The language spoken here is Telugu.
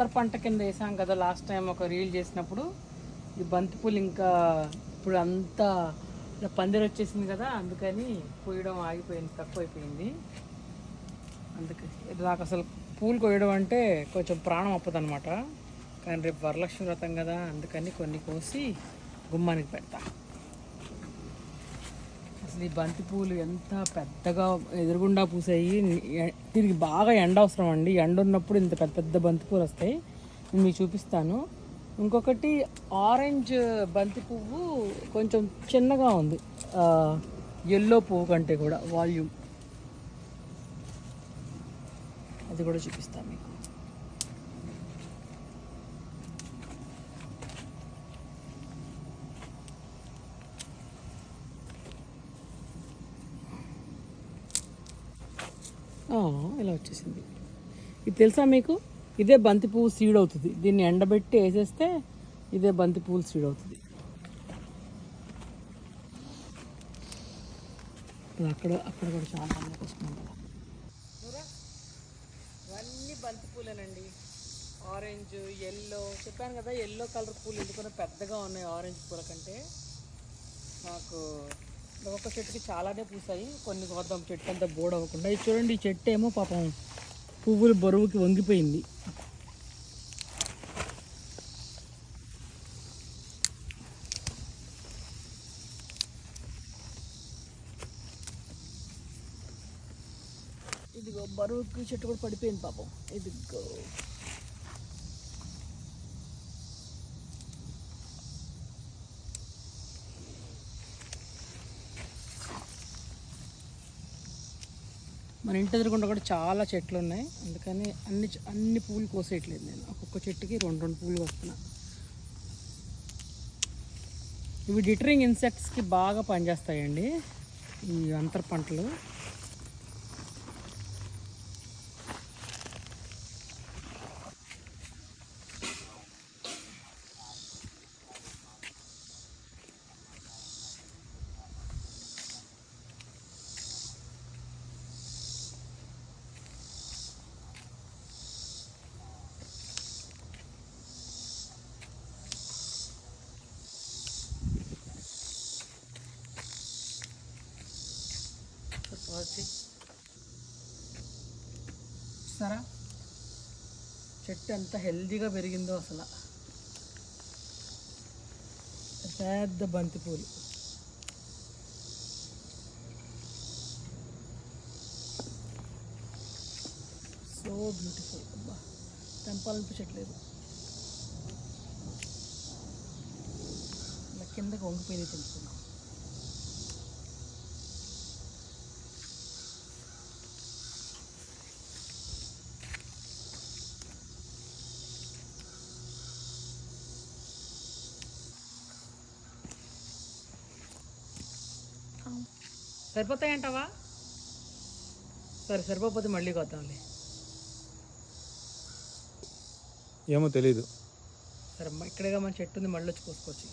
అంతర్ పంట కింద వేసాం కదా లాస్ట్ టైం ఒక రీల్ చేసినప్పుడు. ఈ బంతిపూలు ఇంకా ఇప్పుడు అంతా పందిరి వచ్చేసింది కదా అందుకని కోయడం ఆగిపోయింది తక్కువ అయిపోయింది అందుకని ఇది నాకు అసలు పూలు కోయడం అంటే కొంచెం ప్రాణం అప్పదనమాట కానీ రేపు వరలక్ష్మి వ్రతం కదా అందుకని కొన్ని కోసి గుమ్మానికి పెడతా. అసలు ఈ బంతి పూలు ఎంత పెద్దగా ఎదురుగుండా పూసాయి. ఎ- దీనికి బాగా ఎండ అవసరం అండి. ఎండ ఉన్నప్పుడు ఇంత పెద్ద పెద్ద బంతి పూలు వస్తాయి. నేను మీకు చూపిస్తాను. ఇంకొకటి ఆరెంజ్ బంతి పువ్వు కొంచెం చిన్నగా ఉంది. ఎల్లో పువ్వు కంటే కూడా వాల్యూమ్. అది కూడా చూపిస్తాను మీకు. ఇలా వచ్చేసింది. ఇది తెలుసా మీకు? ఇదే బంతి పువ్వు సీడ్ అవుతుంది. దీన్ని ఎండబెట్టి వేసేస్తే ఇదే బంతి పువ్వులు సీడ్ అవుతుంది. అక్కడ అక్కడ కూడా చాలా మందికి వస్తుంది ఇవన్నీ బంతి పూలేనండి. ఆరెంజ్ ఎల్లో చెప్పాను కదా ఎల్లో కలర్ పూలు ఎందుకంటే పెద్దగా ఉన్నాయి ఆరెంజ్ పూల కంటే. నాకు ఒక్కొక్క చెట్టుకి చాలానే పూసాయి. కొన్ని కోద్దాం చెట్టు అంతా బోర్డు అవ్వకుండా. ఇది చూడండి ఈ చెట్టు ఏమో పాపం పువ్వులు బరువుకి వంగిపోయింది. ఇదిగో బరువుకి చెట్టు కూడా పడిపోయింది పాపం. ఇదిగో. మన ఇంటి ఎదురుకుండా కూడా చాలా చెట్లు ఉన్నాయి. అందుకని అన్ని అన్ని పూలు కోసేయట్లేదు నేను. ఒక్కొక్క చెట్టుకి రెండు రెండు పూలు వస్తున్నా ఇవి డిటరింగ్ ఇన్సెక్ట్స్కి బాగా పనిచేస్తాయండి. ఈ అంతర పంటలు. చపాతి సరా చెట్టు ఎంత హెల్దీగా పెరిగిందో అసలు. పెద్ద బంతిపూలు. So beautiful. అబ్బా తెంపాలనిపించట్లేదు ఇలా కిందకి వంగిపోయి తెలుసుకున్నాం సరిపోతాయంటావా? సరే సరిపోతే మళ్ళీ కొద్దాంలే. ఏమో తెలీదు. సరే ఇక్కడేగా మన చెట్టు ఉంది మళ్ళీ వచ్చి కోసుకోవచ్చు